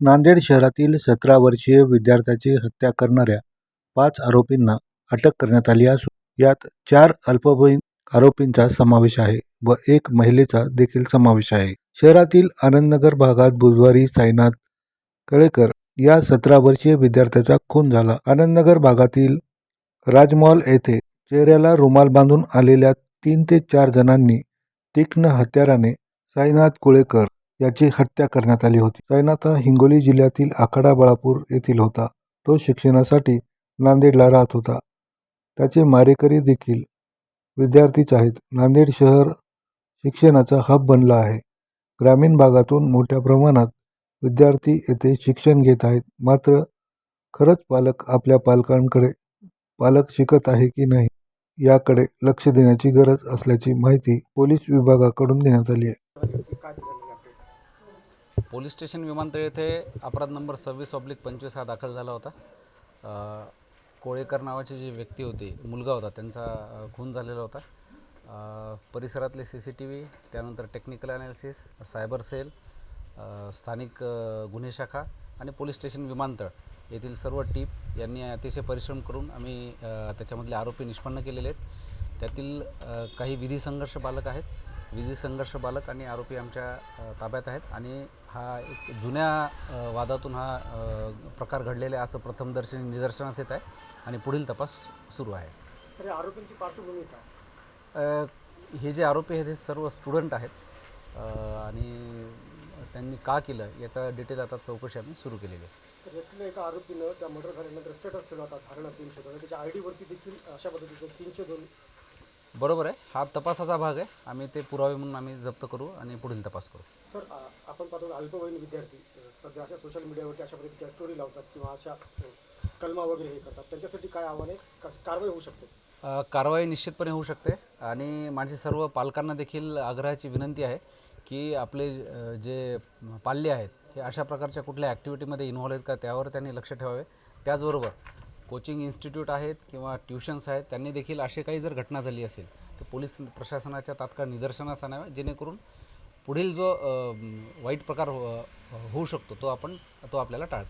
नांदेड शहरातील सतरा वर्षीय विद्यार्थ्याची हत्या करणाऱ्या पाच आरोपींना अटक करण्यात आली असून यात चार अल्पवयीन आरोपींचा समावेश आहे व एक महिलेचा देखील समावेश आहे. शहरातील आनंदनगर भागात बुधवारी साईनाथ कळेकर या सतरा वर्षीय विद्यार्थ्याचा खून झाला. आनंदनगर भागातील राजमॉल येथे चेहऱ्याला रुमाल बांधून आलेल्या तीन ते चार जणांनी तीक्ष्ण हत्याराने साईनाथ कुळेकर याची हत्या करण्यात आली होती. साईनाथ हा हिंगोली जिल्ह्यातील आखाडा बाळापूर येथील होता. तो शिक्षणासाठी नांदेडला राहत होता. त्याचे मारेकरी देखील विद्यार्थीच आहेत. नांदेड शहर शिक्षणाचा हब बनला आहे. ग्रामीण भागातून मोठ्या प्रमाणात विद्यार्थी येथे शिक्षण घेत आहेत. मात्र खरंच पालक आपल्या पालकांकडे पालक शिकत आहे की नाही याकडे लक्ष देण्याची गरज असल्याची माहिती पोलीस विभागाकडून देण्यात आली आहे. पोलीस स्टेशन विमानतळ येथे अपराध नंबर सव्वीस ऑब्लिक पंचवीस हा दाखल झाला होता. कोळेकर नावाची जी व्यक्ती होती मुलगा होता त्यांचा खून झालेला होता. परिसरातले सी सी टी व्ही त्यानंतर टेक्निकल ॲनालिसिस सायबर सेल स्थानिक गुन्हे शाखा आणि पोलीस स्टेशन विमानतळ येथील सर्व टीप यांनी अतिशय परिश्रम करून आम्ही त्याच्यामधले आरोपी निष्पन्न केलेले आहेत. त्यातील काही विधी संघर्ष बालक आहेत. विधी संघर्ष बालक आणि आरोपी आमच्या ताब्यात आहेत आणि हा एक जुन्या वादातून हा प्रकार घडलेला आहे असं प्रथमदर्शनी निदर्शनास येत आहे आणि पुढील तपास सुरू आहे. आरोपींची पार्श्वभूमी काय? हे जे आरोपी आहेत हे सर्व स्टुडंट आहेत. आणि त्यांनी का केलं याचा डिटेल आता चौकशी आम्ही सुरू केलेली आहे. यातल्या एका आरोपीनं त्या मर्डर झाल्यानंतर स्टेटस ठेवला होता धारणा तीनशे दोन. त्याच्या आय डीवरती देखील अशा पद्धतीचे तीनशे दोन बरोबर आहे. हा तपासाचा भाग आहे. आम्ही ते पुरावे म्हणून आम्ही जप्त करू आणि पुढील तपास करू. सर आपण पाहतो अल्पवयीन विद्यार्थी सध्या अशा सोशल मीडियावरती अशा पद्धतीच्या स्टोरी लावतात किंवा अशा कलमा वगैरे हे करतात. त्यांच्यासाठी काय आव्हान आहे? का- कारवाई होऊ शकते? कारवाई निश्चितपणे होऊ शकते. आणि माझी सर्व पालकांना देखील आग्रहाची विनंती आहे की आपले जे पाल्य आहेत हे अशा प्रकारच्या कुठल्या ॲक्टिव्हिटीमध्ये इन्व्हॉल्व आहेत का त्यावर त्यांनी लक्ष ठेवावे. त्याचबरोबर कोचिंग इन्स्टिट्यूट आहेत किंवा ट्युशन्स आहेत त्यांनी देखील असे काही जर घटना झाली असेल तर पोलीस प्रशासनाच्या तात्काळ निदर्शनास आणाव्या जेणेकरून पुढील जो वाईट प्रकार होऊ शकतो तो आपण तो आपल्याला टाळतो